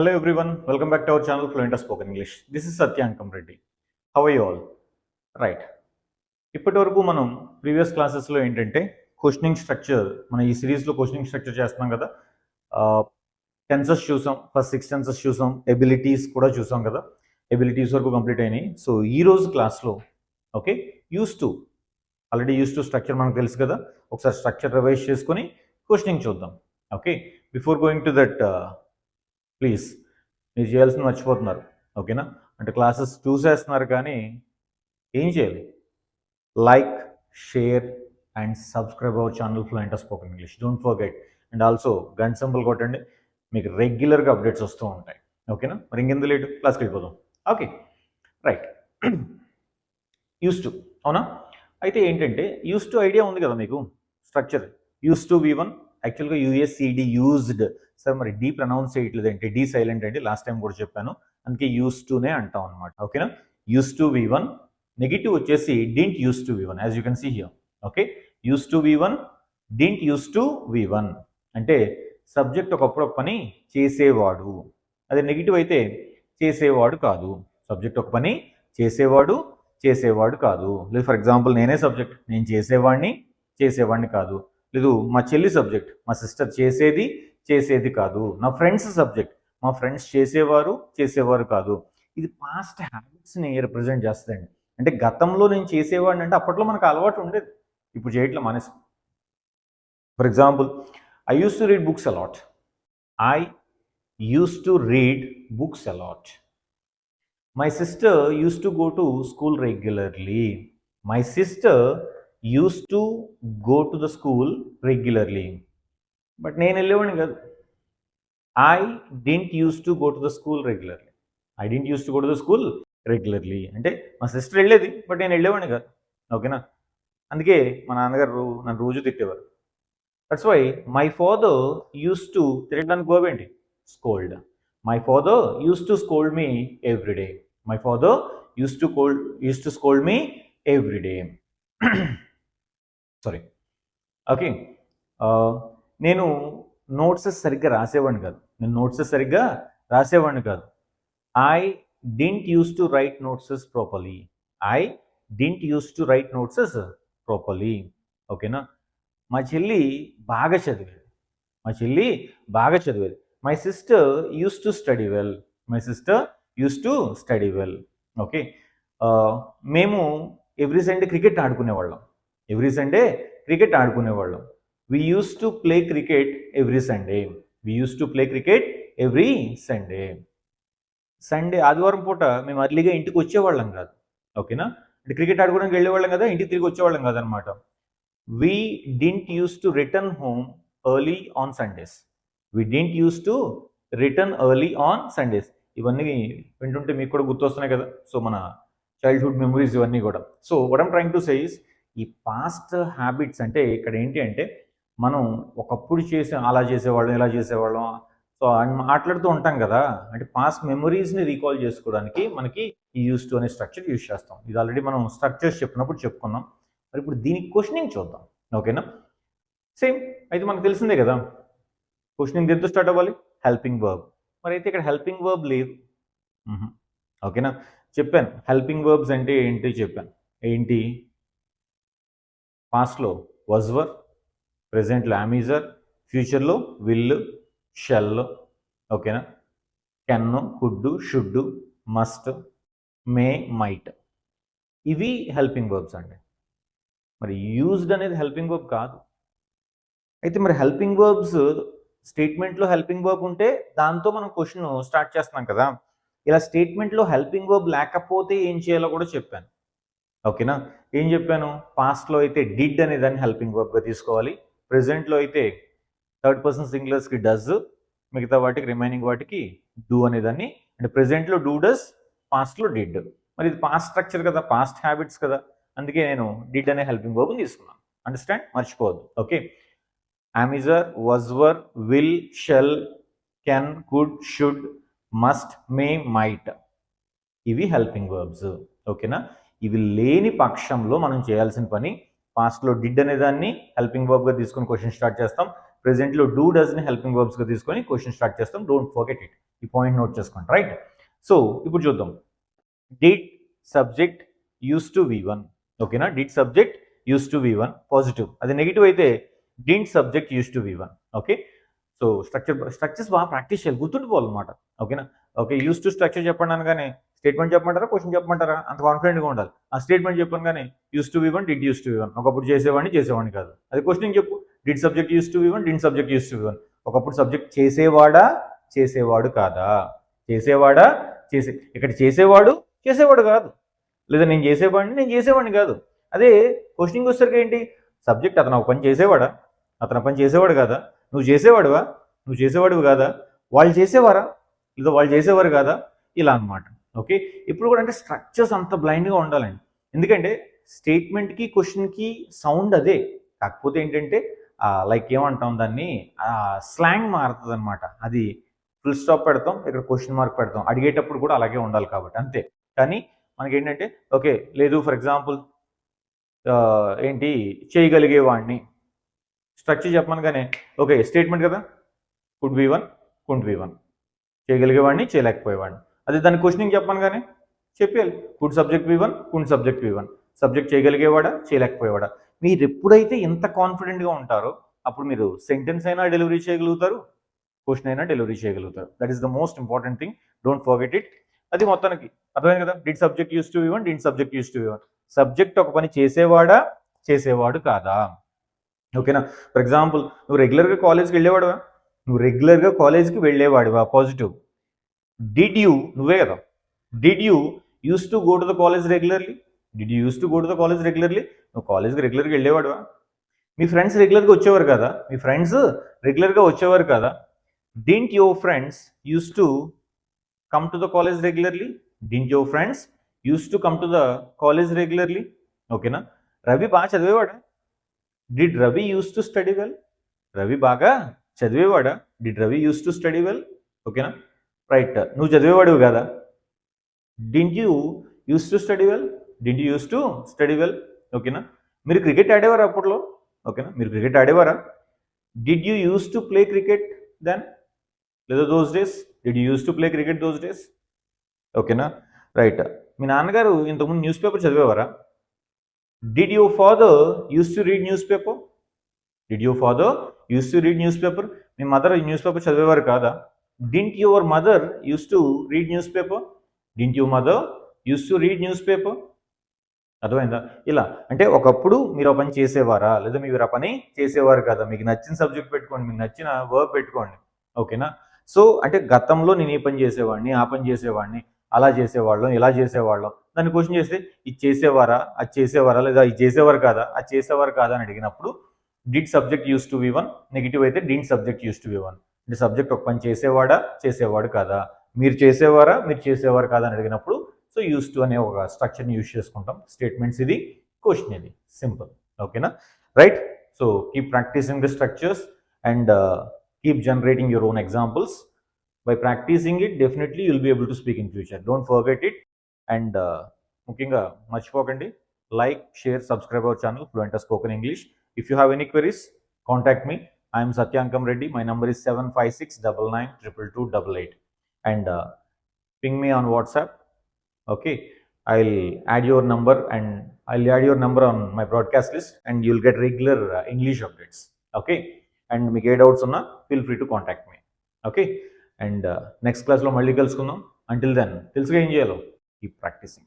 Hello everyone, welcome back to our channel Fluent of Spoken English. This is Satyankam Reddy. How are you all? Right ఇప్పటి వరకు మనం previous క్లాసెస్లో ఏంటంటే questioning structure మన ఈ సిరీస్లో క్వశ్చనింగ్ స్ట్రక్చర్ చేస్తున్నాం కదా టెన్సెస్ చూసాం ఫస్ట్ సిక్స్ టెన్సెస్ చూసాం ఎబిలిటీస్ కూడా చూసాం కదా ఎబిలిటీస్ వరకు కంప్లీట్ అయినాయి సో ఈ రోజు క్లాస్లో okay use to already use to structure మనకు తెలుసు కదా ఒకసారి స్ట్రక్చర్ రివైజ్ చేసుకొని క్వశ్చనింగ్ చూద్దాం okay before going to that please మీరు చేయాల్సింది మర్చిపోతున్నారు ఓకేనా? అంటే క్లాసెస్ చూసేస్తున్నారు కానీ ఏం చేయాలి? Like share and subscribe our channel fluent spoken English. Don't forget and also gun symbol కొట్టండి మీకు రెగ్యులర్గా అప్డేట్స్ వస్తూ ఉంటాయి ఓకేనా? మరి ఇంకెందు లేటు? క్లాస్కి వెళ్ళిపోదాం. ఓకే. రైట్. యూస్ టు అవునా? అయితే ఏంటంటే యూస్ టు ఐడియా ఉంది కదా మీకు structure. Use to V one యాక్చువల్గా U S E D used. Sir మరి డీ ప్రనౌన్స్ చేయట్లేదు అంటే డీ సైలెంట్ అంటే లాస్ట్ టైం కూడా చెప్పాను. అందుకే యూస్ టునే అంటాం అనమాట ఓకేనా? Use to V one. Negative వచ్చేసి didn't use to V one as you can see here. Okay? Use to V one didn't use to V one. అంటే సబ్జెక్ట్ ఒకప్పుడు ఒక పని చేసేవాడు. అదే నెగిటివ్ అయితే చేసేవాడు కాదు. సబ్జెక్ట్ ఒక పని చేసేవాడు చేసేవాడు కాదు. లేదు ఫర్ ఎగ్జాంపుల్ నేనే సబ్జెక్ట్ నేను చేసేవాడిని చేసేవాడిని కాదు. లేదు మా చెల్లి సబ్జెక్ట్ మా సిస్టర్ చేసేది చేసేది కాదు. నా ఫ్రెండ్స్ సబ్జెక్ట్ మా ఫ్రెండ్స్ చేసేవారు చేసేవారు కాదు. ఇది పాస్ట్ హ్యాబిట్స్ని రిప్రజెంట్ చేస్తుందండి. అంటే గతంలో నేను చేసేవాడిని అంటే అప్పట్లో మనకు అలవాటు ఉండేది. ఇప్పుడు చేయట్లే మనసు. For example I use to read books a lot I use to read books a lot my sister use to go to school regularly my sister use to go to the school regularly but నేను వెళ్ళేవాడిని కాదు. I didn't use to go to the school regularly I didn't use to go to the school regularly అంటే మా sister వెళ్ళేది but నేను వెళ్ళేవాడిని కాదు. ఓకేనా? అందుకే మా నాన్నగారు నన్ను రోజు తిట్టేవారు. That's why my father use to తిరగడానికి గోవేంటి scold my father use to scold me every day my father use to cold use to scold me everyday sorry okay uh, నేను నోట్స్ సరిగ్గా రాసేవాడిని కాదు. నేను నోట్స్ సరిగ్గా రాసేవాడిని కాదు. I didn't use to write noteses properly I didn't use to write noteses properly ఓకేనా మా చెల్లి బాగా చదివేది. మా చెల్లి బాగా చదివేది. My sister use to study well my sister use to study well okay మేము ఎవ్రీ సండే క్రికెట్ ఆడుకునేవాళ్ళం. ఎవ్రీ సండే క్రికెట్ ఆడుకునేవాళ్ళం. We use to play cricket every Sunday we use to play cricket every Sunday Sunday ఆదివారం పూట మేము అర్లీగా ఇంటికి వచ్చేవాళ్ళం కాదు. ఓకేనా అంటే క్రికెట్ ఆడుకోవడానికి వెళ్ళేవాళ్ళం కదా ఇంటికి తిరిగి వచ్చేవాళ్ళం కాదనమాట. We didn't use to return home early on Sundays we didn't use to return early on Sundays ఇవన్నీ వింటుంటే మీకు కూడా గుర్తొస్తున్నాయి కదా. సో మన చైల్డ్హుడ్ మెమరీస్ ఇవన్నీ కూడా. So what I'm trying to says ఈ పాస్ట్ హ్యాబిట్స్ అంటే ఇక్కడ ఏంటి అంటే మనం ఒకప్పుడు చేసి అలా చేసేవాళ్ళం ఇలా చేసేవాళ్ళం. సో మాట్లాడుతూ ఉంటాం కదా. అంటే పాస్ట్ మెమరీస్ని రీకాల్ చేసుకోవడానికి మనకి ఈ యూస్ టు అనే స్ట్రక్చర్ యూస్ చేస్తాం. ఇది ఆల్రెడీ మనం స్ట్రక్చర్స్ చెప్పినప్పుడు చెప్పుకున్నాం. మరి ఇప్పుడు దీనికి క్వశ్చనింగ్ చూద్దాం. ఓకేనా సేమ్ అయితే మనకు తెలిసిందే కదా. క్వశ్చనింగ్ దేంతో స్టార్ట్ అవ్వాలి? హెల్పింగ్ వర్బ్ మరి అయితే ఇక్కడ హెల్పింగ్ వర్బ్ లేదు. ఓకేనా? చెప్పాను. హెల్పింగ్ వర్బ్స్ అంటే ఏంటి చెప్పాను. ఏంటి? పాస్ట్లో వజ్వర్ ప్రజెంట్లో అమీజర్ ఫ్యూచర్లో విల్లు షెల్ ఓకేనా can could should must may might ఇవి హెల్పింగ్ వర్బ్స్ అండి. మరి యూజ్డ్ అనేది హెల్పింగ్ వర్బ్ కాదు. అయితే మరి హెల్పింగ్ వర్బ్స్ స్టేట్మెంట్లో హెల్పింగ్ వర్బ్ ఉంటే దాంతో మనం క్వశ్చన్ స్టార్ట్ చేస్తున్నాం కదా. ఇలా స్టేట్మెంట్లో హెల్పింగ్ వర్బ్ లేకపోతే ఏం చేయాలో కూడా చెప్పాను. ఓకేనా? ఏం చెప్పాను? పాస్ట్లో అయితే డిడ్ అనే దాన్ని హెల్పింగ్ వర్బ్గా తీసుకోవాలి. ప్రజెంట్లో అయితే థర్డ్ పర్సన్ సింగులర్స్కి డస్ మిగతా వాటికి రిమైనింగ్ వాటికి డూ అనేదాన్ని అంటే ప్రెజెంట్లో డూ డస్ పాస్ట్లో డిడ్. మరి ఇది పాస్ట్ స్ట్రక్చర్ కదా పాస్ట్ హ్యాబిట్స్ కదా. అందుకే నేను డిడ్ అనే హెల్పింగ్ వర్బ్ని తీసుకున్నాను. అండర్స్టాండ్? మర్చిపోవద్దు. Okay. Am is are was were will shall can could should must may might. ఇవి హెల్పింగ్ వర్బ్స్. ఓకేనా? ఇవి లేని పక్షంలో మనం చేయాల్సిన పని. పాస్ట్లో డిడ్ అనే దాన్ని హెల్పింగ్ వర్బ్గా తీసుకొని క్వశ్చన్ స్టార్ట్ చేస్తాం. ప్రెసెంట్లో డూ డజన్ హెల్పింగ్ వర్బ్స్గా తీసుకొని క్వశ్చన్ స్టార్ట్ చేస్తాం. డోంట్ ఫర్గెట్ ఇట్ ఈ పాయింట్ నోట్ చేసుకోండి. రైట్ సో ఇప్పుడు చూద్దాం. Did subject use to V one ఓకేనా did subject use to V one positive అది నెగిటివ్ అయితే didn't subject use to V one okay so structure structures బాగా practice చేయాలి. గుర్తుండిపోవాలన్నమాట. ఓకేనా ఓకే యూస్ టు స్ట్రక్చర్ చెప్పండి అనగానే స్టేట్మెంట్ చెప్పమంటారా? క్వశ్చన్ చెప్పమంటారా? అంత కాన్ఫిడెంట్గా ఉండాలి. ఆ స్టేట్మెంట్ కానీ use to V one did use to V one ఒకప్పుడు చేసేవాడిని చేసేవాడిని కాదు. అది క్వశ్చన్ చెప్పు. Did subject use to V one did subject use to V one ఒకప్పుడు సబ్జెక్ట్ చేసేవాడా? చేసేవాడు కాదా? చేసేవాడా? చేసే ఇక్కడ చేసేవాడు చేసేవాడు కాదు. లేదా నేను చేసేవాడిని నేను చేసేవాడిని కాదు. అదే క్వశ్చనింగ్ వచ్చేసరికి ఏంటి? సబ్జెక్ట్ అతను ఒక పని చేసేవాడా? అతను పని చేసేవాడు కాదా? నువ్వు చేసేవాడువా? నువ్వు చేసేవాడువి కాదా? వాళ్ళు చేసేవారా? లేదా వాళ్ళు చేసేవారు కాదా? ఇలా అన్నమాట. ఓకే? ఇప్పుడు కూడా అంటే స్ట్రక్చర్స్ అంత బ్లైండ్గా ఉండాలండి. ఎందుకంటే స్టేట్మెంట్కి క్వశ్చన్కి సౌండ్ అదే. కాకపోతే ఏంటంటే లైక్ ఏమంటాం దాన్ని? స్లాంగ్ మారుతుంది అనమాట అది ఫుల్ స్టాప్ పెడతాం ఇక్కడ క్వశ్చన్ మార్క్ పెడతాం. అడిగేటప్పుడు కూడా అలాగే ఉండాలి కాబట్టి అంతే. కానీ మనకి ఏంటంటే ఓకే లేదు ఫర్ ఎగ్జాంపుల్ ఏంటి? చేయగలిగేవాడిని స్ట్రక్చర్ చెప్పనగానే ఓకే స్టేట్మెంట్ కదా? Could V one couldn't V one చేయగలిగేవాడిని చేయలేకపోయేవాడిని అదే దాని క్వశ్చనింగ్ కానీ చెప్పాలి could subject V one couldn't subject V one subject చేయగలిగేవాడా చేయలేకపోయేవాడా? మీరు ఎప్పుడైతే ఎంత కాన్ఫిడెంట్గా ఉంటారో అప్పుడు మీరు సెంటెన్స్ అయినా డెలివరీ చేయగలుగుతారు క్వశ్చన్ అయినా డెలివరీ చేయగలుగుతారు. That is the most important thing don't forget it అది మొత్తానికి అర్థమైంది కదా? Did subject use to one did subject use to one subject ఒక పని చేసేవాడా చేసేవాడు కాదా? ఓకేనా ఫర్ ఎగ్జాంపుల్ నువ్వు రెగ్యులర్గా కాలేజ్కి వెళ్ళేవాడువా? నువ్వు రెగ్యులర్గా కాలేజ్కి వెళ్ళేవాడివా? పాజిటివ్ డిడ్ యూ నువ్వే కదా. Did you use to go to the college regularly did you use to go to the college regularly నువ్వు కాలేజ్కి రెగ్యులర్గా వెళ్ళేవాడువా? మీ ఫ్రెండ్స్ రెగ్యులర్గా వచ్చేవారు కదా. మీ ఫ్రెండ్స్ రెగ్యులర్గా వచ్చేవారు కదా. Didn't your friends use to come to the college regularly didn't your friends use to come to the college regularly ఓకేనా రవి బాగా చదివేవాడా did Ravi use to study well Ravi బాగా చదివేవాడా did Ravi use to study well ఓకేనా right నువ్వు చదివేవాడివి కదా? Didn't you use to study well didn't you use to study well ఓకేనా మీరు cricket ఆడేవారా అప్పట్లో? ఓకేనా మీరు cricket ఆడేవారా? Did you use to play cricket then లేదా those days did you use to play cricket those days ఓకేనా right మీ నాన్నగారు ఇంతకుముందు newspaper చదివేవారా? Did you father use to read newspaper did you father use to read newspaper me mother newspaper చదివేవారు కాదా? Didn't your mother use to read newspaper didn't you mother use to read newspaper అర్థమైందా? ఇలా అంటే ఒకప్పుడు మీరు ఆ పని చేసేవారా? లేదా మీరు ఆ పని చేసేవారు కదా? మీకు నచ్చిన సబ్జెక్ట్ పెట్టుకోండి మీకు నచ్చిన వర్క్ పెట్టుకోండి. ఓకేనా? సో అంటే గతంలో నేను ఈ పని చేసేవాడిని ఆ పని చేసేవాడిని అలా చేసేవాళ్ళం ఇలా చేసేవాళ్ళం. దాన్ని క్వశ్చన్ చేస్తే ఇది చేసేవారా? అది చేసేవారా? లేదా ఇది చేసేవారు కాదా? అది చేసేవారు కాదా? అని అడిగినప్పుడు did subject use to V one negative అయితే didn't subject use to V one అంటే సబ్జెక్ట్ ఒక పని చేసేవాడా? చేసేవాడు కాదా? మీరు చేసేవారా? మీరు చేసేవారు కాదా అని అడిగినప్పుడు సో యూస్ టు అనే ఒక స్ట్రక్చర్ని యూస్ చేసుకుంటాం. స్టేట్మెంట్స్ ఇది క్వశ్చన్ ఇది. సింపుల్ ఓకేనా right so keep practicing the structures and keep generating your own examples by practicing it definitely you'll be able to speak in future don't forget it and ముఖ్యంగా మర్చిపోకండి. Like share subscribe our channel fluent spoken English if you have any queries contact me I'm Satyankam Reddy my number is seven five six double nine triple two double eight and ping me on WhatsApp okay I will add your number and I will add your number on my broadcast list and get get regular English updates okay and మీకు ఏ doubts ఉన్నా feel free to contact me okay and next క్లాస్లో మళ్ళీ కలుసుకుందాం. Until then తెలుసుగా ఏం చేయాలో? ఈ ప్రాక్టీసింగ్